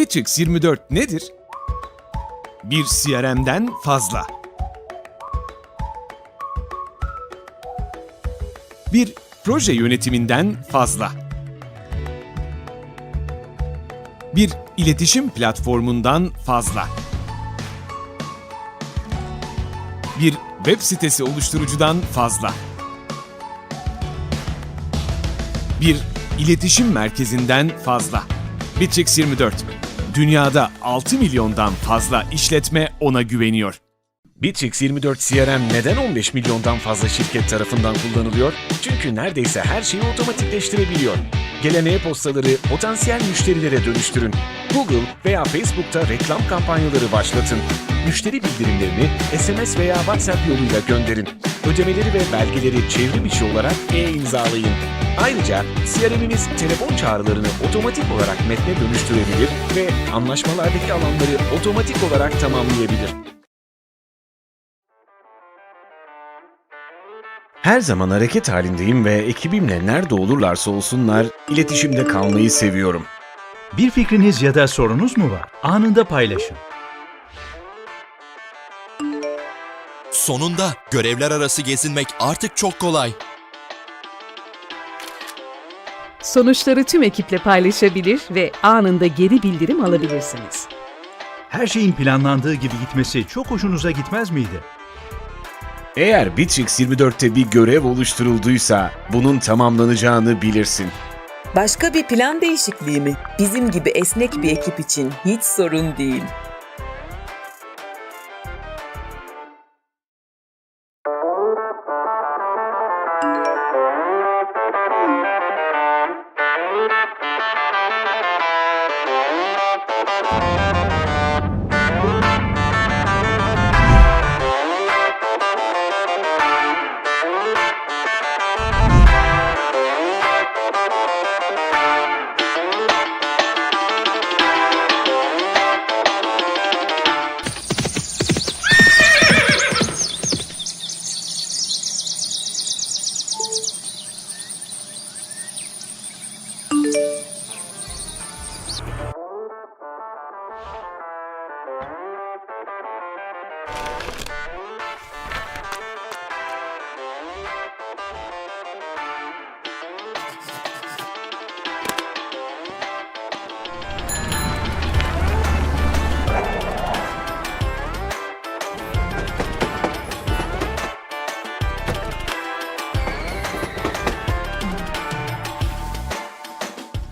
Bitrix 24 nedir? Bir CRM'den fazla. Bir proje yönetiminden fazla. Bir iletişim platformundan fazla. Bir web sitesi oluşturucudan fazla. Bir iletişim merkezinden fazla. Bitrix 24. Dünyada 6 milyondan fazla işletme ona güveniyor. Bitrix 24 CRM neden 15 milyondan fazla şirket tarafından kullanılıyor? Çünkü neredeyse her şeyi otomatikleştirebiliyor. Gelen e-postaları potansiyel müşterilere dönüştürün. Google veya Facebook'ta reklam kampanyaları başlatın. Müşteri bildirimlerini SMS veya WhatsApp yoluyla gönderin. Ödemeleri ve belgeleri çevrim içi olarak e-imzalayın. Ayrıca CRM'imiz telefon çağrılarını otomatik olarak metne dönüştürebilir ve anlaşmalardaki alanları otomatik olarak tamamlayabilir. Her zaman hareket halindeyim ve ekibimle nerede olurlarsa olsunlar iletişimde kalmayı seviyorum. Bir fikriniz ya da sorunuz mu var? Anında paylaşın. Sonunda görevler arası gezinmek artık çok kolay. Sonuçları tüm ekiple paylaşabilir ve anında geri bildirim alabilirsiniz. Her şeyin planlandığı gibi gitmesi çok hoşunuza gitmez miydi? Eğer Bitrix 24'te bir görev oluşturulduysa bunun tamamlanacağını bilirsin. Başka bir plan değişikliği mi? Bizim gibi esnek bir ekip için hiç sorun değil.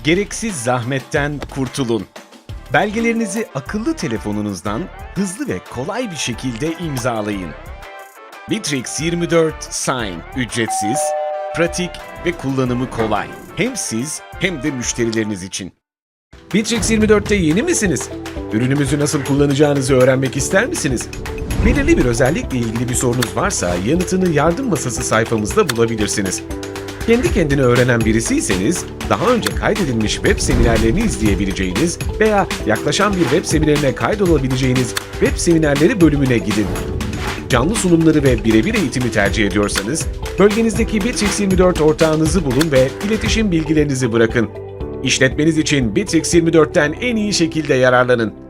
Gereksiz zahmetten kurtulun. Belgelerinizi akıllı telefonunuzdan hızlı ve kolay bir şekilde imzalayın. Bitrix 24 Sign ücretsiz, pratik ve kullanımı kolay. Hem siz hem de müşterileriniz için. Bitrix 24'te yeni misiniz? Ürünümüzü nasıl kullanacağınızı öğrenmek ister misiniz? Belirli bir özellikle ilgili bir sorunuz varsa yanıtını yardım masası sayfamızda bulabilirsiniz. Kendi kendine öğrenen birisiyseniz, daha önce kaydedilmiş web seminerlerini izleyebileceğiniz veya yaklaşan bir web seminerine kaydolabileceğiniz web seminerleri bölümüne gidin. Canlı sunumları ve birebir eğitimi tercih ediyorsanız, bölgenizdeki Bitrix 24 ortağınızı bulun ve iletişim bilgilerinizi bırakın. İşletmeniz için Bitrix 24'ten en iyi şekilde yararlanın.